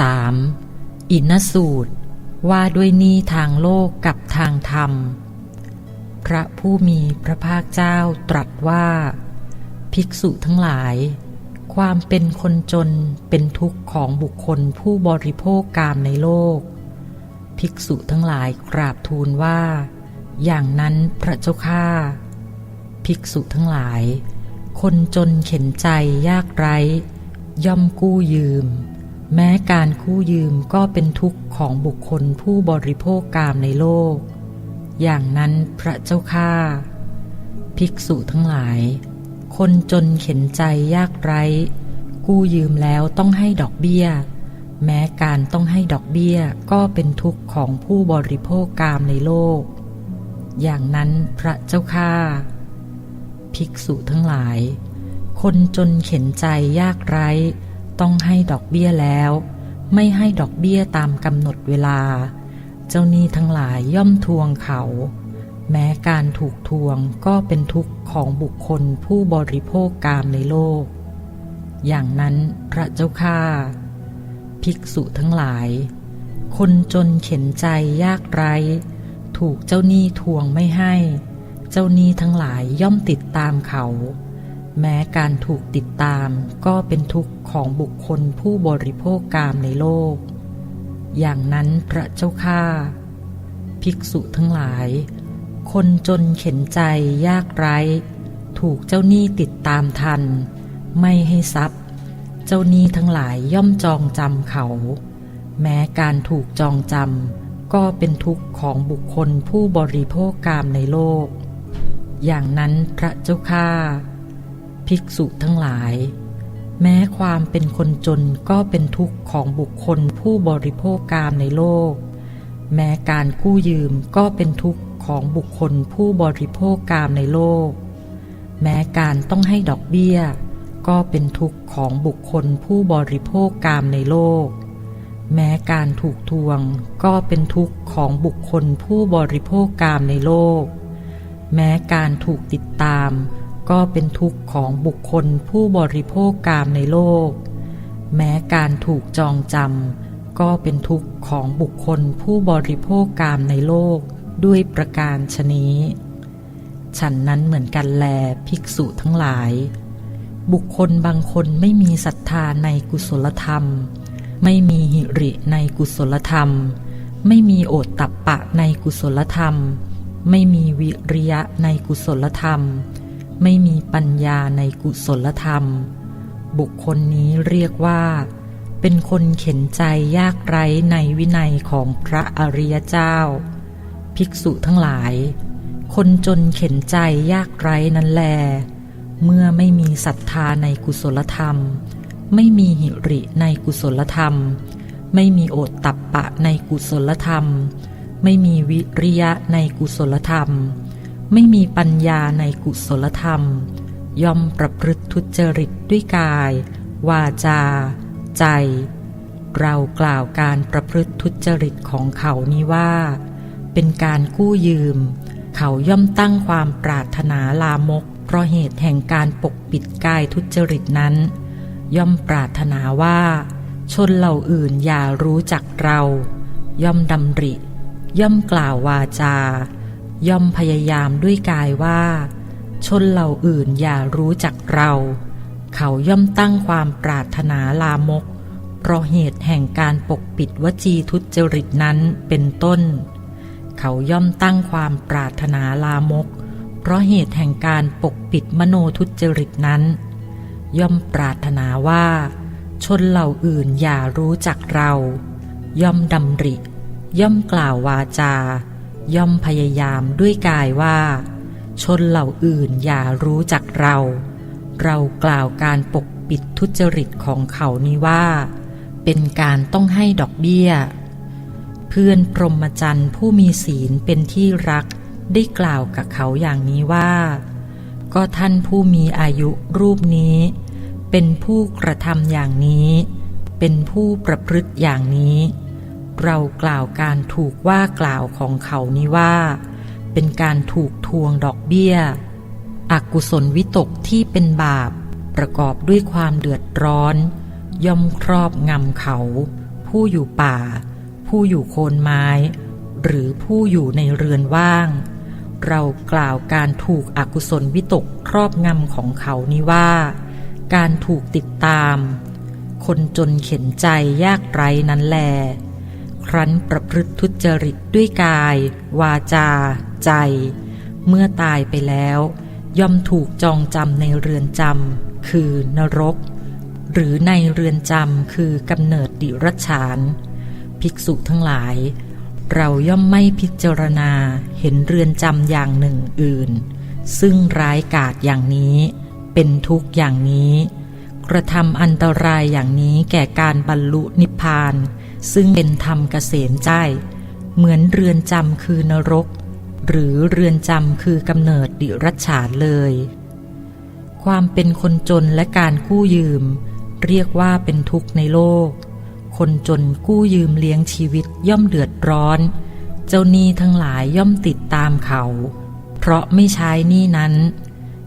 3. อินสูตร ว่าด้วยหนี้ทางโลกกับทางธรรม พระผู้มีพระภาคเจ้าตรัสว่า ภิกษุทั้งหลาย ความเป็นคนจนเป็นทุกข์ของบุคคลผู้บริโภคกามในโลก ภิกษุทั้งหลายกราบทูลว่า อย่างนั้นพระเจ้าข้าภิกษุทั้งหลาย คนจนเข็นใจยากไร้ ย่อมกู้ยืม แม้การกู้ยืมก็เป็นทุกข์ของบุคคลผู้บริโภคกามในโลก อย่างนั้นพระเจ้าข้าภิกษุทั้งหลาย คนจนเข็นใจยากไร้ กู้ยืมแล้วต้องให้ดอกเบี้ย แม้การต้องให้ดอกเบี้ยก็เป็นทุกข์ของผู้บริโภคกามในโลก อย่างนั้นพระเจ้าข้าภิกษุทั้งหลาย คนจนเข็นใจยากไร้ ต้องให้ดอกเบี้ยแล้ว ไม่ให้ดอกเบี้ยตามกำหนดเวลา เจ้าหนี้ทั้งหลายย่อมทวงเขา แม้การถูกทวงก็เป็นทุกข์ของบุคคลผู้บริโภคกามในโลก อย่างนั้นพระเจ้าข้าภิกษุทั้งหลาย คนจนเข็นใจยากไร้ ถูกเจ้าหนี้ทวงไม่ให้ เจ้าหนี้ทั้งหลายย่อมติดตามเขา แม้การถูกติดตามก็เป็นทุกข์ของบุคคลผู้บริโภคกามในโลก อย่างนั้นพระเจ้าข้าภิกษุทั้งหลาย คนจนเข็นใจยากไร้ ถูกเจ้าหนี้ติดตามทัน ไม่ให้ทรัพย์ เจ้าหนี้ทั้งหลายย่อมจองจำเขา แม้การถูกจองจำก็เป็นทุกข์ของบุคคลผู้บริโภคกามในโลก อย่างนั้นพระเจ้าข้า ภิกษุทั้งหลาย แม้ความเป็นคนจนก็เป็นทุกข์ของบุคคลผู้บริโภคกามในโลก แม้การกู้ยืมก็เป็นทุกข์ของบุคคลผู้บริโภคกามในโลก แม้การต้องให้ดอกเบี้ย ก็เป็นทุกข์ของบุคคลผู้บริโภคกามในโลก แม้การถูกทวงก็เป็นทุกข์ของบุคคลผู้บริโภคกามในโลก แม้การถูกติดตาม ก็เป็นทุกข์ของบุคคลผู้บริโภคกามในโลก แม้การถูกจองจำก็เป็นทุกข์ของบุคคลผู้บริโภคกามในโลกด้วยประการชนี้ ฉันนั้นเหมือนกันแลภิกษุทั้งหลาย บุคคลบางคนไม่มีศรัทธาในกุศลธรรม ไม่มีหิริในกุศลธรรม ไม่มีโอตตัปปะในกุศลธรรม ไม่มีวิริยะในกุศลธรรม ไม่มีปัญญาในกุศลธรรม บุคคลนี้เรียกว่า เป็นคนเข็นใจยากไร้ในวินัยของพระอริยเจ้า ภิกษุทั้งหลาย คนจนเข็นใจยากไร้นั้นแล เมื่อไม่มีศรัทธาในกุศลธรรม ไม่มีหิริในกุศลธรรม ไม่มีโอตตัปปะในกุศลธรรม ไม่มีวิริยะในกุศลธรรม ไม่มีปัญญาในกุศลธรรม ย่อมประพฤติทุจริตด้วยกาย วาจา ใจ เรากล่าวการประพฤติทุจริตของเขานี้ว่า เป็นการกู้ยืม เขาย่อมตั้งความปรารถนาลามก เพราะเหตุแห่งการปกปิดกายทุจริตนั้น ย่อมปรารถนาว่า ชนเหล่าอื่นอย่ารู้จักเรา ย่อมดำริ ย่อมกล่าววาจา ย่อมพยายามด้วยกายว่า ชนเหล่าอื่นอย่ารู้จักเรา เขาย่อมตั้งความปรารถนาลามก เพราะเหตุแห่งการปกปิดวจีทุจริตนั้นเป็นต้น เขาย่อมตั้งความปรารถนาลามก เพราะเหตุแห่งการปกปิดมโนทุจริตนั้น ย่อมปรารถนาว่า ชนเหล่าอื่นอย่ารู้จักเรา ย่อมดำริ ย่อมกล่าววาจา ย่อมพยายามด้วยกายว่า ชนเหล่าอื่นอย่ารู้จักเรา เรากล่าวการปกปิดทุจริตของเขานี้ว่า เป็นการต้องให้ดอกเบี้ย เพื่อนพรหมจรรย์ผู้มีศีลเป็นที่รักได้กล่าวกับเขาอย่างนี้ว่า ก็ท่านผู้มีอายุรูปนี้ เป็นผู้กระทำอย่างนี้ เป็นผู้ประพฤติอย่างนี้ เรากล่าวการถูกว่ากล่าวของเขานี้ว่า เป็นการถูกทวงดอกเบี้ย อกุศลวิตกที่เป็นบาป ประกอบด้วยความเดือดร้อน ย่อมครอบงำเขา ผู้อยู่ป่า ผู้อยู่โคนไม้ หรือผู้อยู่ในเรือนว่าง เรากล่าวการถูกอกุศลวิตกครอบงำของเขานี้ว่า การถูกติดตาม คนจนเข็นใจยากไร้นั้นแล ครั้นประพฤติทุจริตด้วยกาย วาจา ใจ เมื่อตายไปแล้ว ย่อมถูกจองจำในเรือนจำคือนรก หรือในเรือนจำคือกำเนิดดิรัจฉาน ภิกษุทั้งหลาย เราย่อมไม่พิจารณาเห็นเรือนจำอย่างหนึ่งอื่น ซึ่งร้ายกาจอย่างนี้ เป็นทุกข์อย่างนี้ กระทำอันตรายอย่างนี้แก่การบรรลุนิพพาน ซึ่งเป็นธรรมเกษมใจเหมือนเรือนจำคือนรก หรือเรือนจำคือกำเนิดดิรัจฉานเลย ความเป็นคนจนและการกู้ยืม เรียกว่าเป็นทุกข์ในโลก คนจนกู้ยืมเลี้ยงชีวิตย่อมเดือดร้อน เจ้าหนี้ทั้งหลายย่อมติดตามเขา เพราะไม่ใช้หนี้นั้น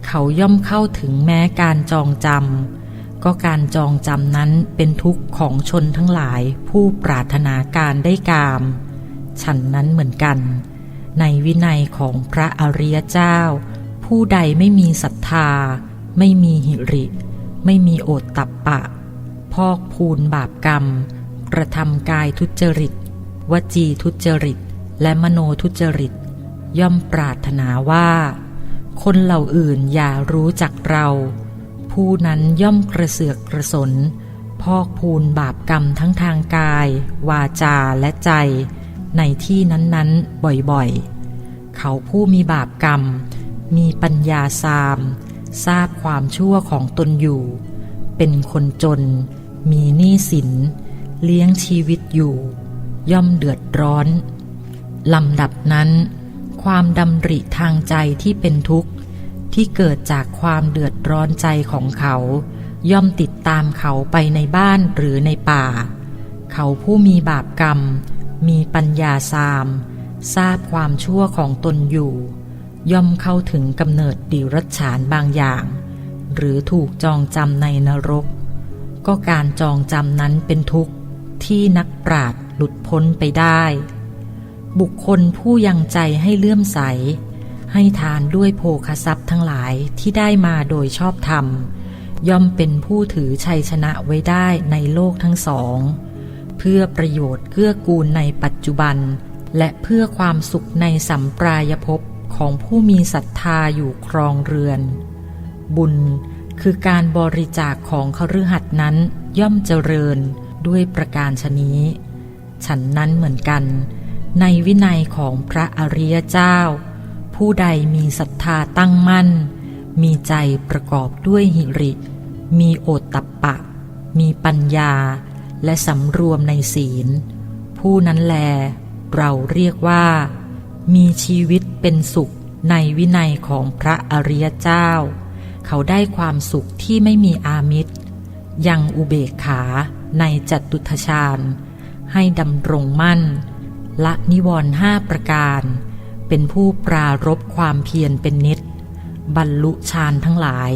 เขาย่อมเข้าถึงแม้การจองจำ ก็การจองจำนั้นเป็นทุกข์ของชนทั้งหลายผู้ปรารถนาการได้กาม ฉันนั้นเหมือนกัน ในวินัยของพระอริยเจ้า ผู้ใดไม่มีศรัทธา ไม่มีหิริ ไม่มีโอตตัปปะ พอกพูนบาปกรรม กระทำกายทุจริต วจีทุจริต และมโนทุจริต ย่อมปรารถนาว่า คนเหล่าอื่นอย่ารู้จักเรา ผู้นั้นย่อมกระเสือกกระสน พอกพูนบาปกรรมทั้งทางกาย วาจาและใจ ในที่นั้นๆบ่อยๆ เขาผู้มีบาปกรรม มีปัญญาสาม ทราบความชั่วของตนอยู่ เป็นคนจน มีหนี้สิน เลี้ยงชีวิตอยู่ ย่อมเดือดร้อนลำดับนั้น ความดำริทางใจที่เป็นทุกข์ ที่เกิดจากความเดือดร้อนใจของเขา ย่อมติดตามเขาไปในบ้านหรือในป่า เขาผู้มีบาปกรรม มีปัญญาสาม ทราบความชั่วของตนอยู่ ย่อมเข้าถึงกำเนิดดิรัจฉานบางอย่าง หรือถูกจองจำในนรก ก็การจองจำนั้นเป็นทุกข์ที่นักปราดหลุดพ้นไปได้ บุคคลผู้ยังใจให้เลื่อมใส ให้ทานด้วยโภคทรัพย์ทั้งหลายที่ได้มาโดยชอบธรรม ย่อมเป็นผู้ถือชัยชนะไว้ได้ในโลกทั้งสอง เพื่อประโยชน์เกื้อกูลในปัจจุบัน และเพื่อความสุขในสัมปรายภพของผู้มีศรัทธาอยู่ครองเรือน บุญคือการบริจาคของคฤหัสถ์นั้นย่อมเจริญด้วยประการชนี้ ฉันนั้นเหมือนกัน ในวินัยของพระอริยเจ้า ผู้ใดมีศรัทธาตั้งมั่น มีใจประกอบด้วยหิริ มีโอตตัปปะ มีปัญญา และสำรวมในศีล ผู้นั้นแล เราเรียกว่า มีชีวิตเป็นสุขในวินัยของพระอริยเจ้า เขาได้ความสุขที่ไม่มีอามิตร ยังอุเบกขาในจัตุทชาญให้ดำรงมั่น ละนิวรณ์ห้าประการ เป็นผู้ปรารบความเพียรเป็นนิด บรรลุฌานทั้งหลาย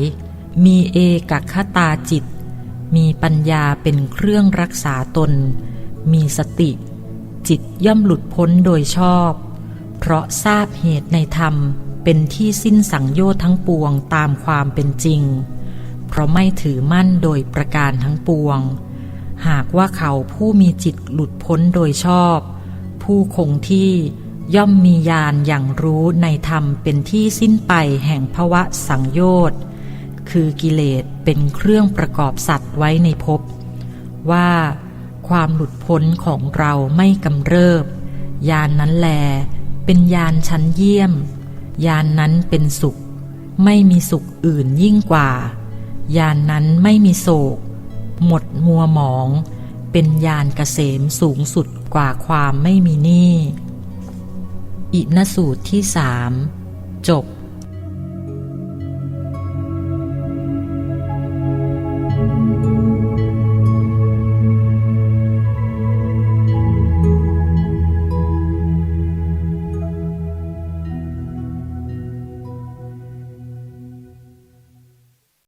มีเอกคตาจิต มีปัญญาเป็นเครื่องรักษาตน มีสติ จิตย่อมหลุดพ้นโดยชอบ เพราะทราบเหตุในธรรมเป็นที่สิ้นสังโยชน์ทั้งปวงตามความเป็นจริง เพราะไม่ถือมั่นโดยประการทั้งปวง หากว่าเขาผู้มีจิตหลุดพ้นโดยชอบ ผู้คงที่ ย่อมมีญาณอย่างรู้ในธรรมเป็นที่สิ้นไปแห่งภวะสังโยชน์คือกิเลสเป็นเครื่องประกอบสัตว์ไว้ในภพว่าความหลุดพ้นของเราไม่กำเริบญาณนนั้นแล เป็นญาณชั้นเยี่ยมญาณนนั้นเป็นสุข ไม่มีสุขอื่นยิ่งกว่าญาณนนั้นไม่มีโศก หมดมัวหมอง เป็นญาณเกษมสูงสุดกว่าความไม่มีหนี้ อินสูตรที่สามจบ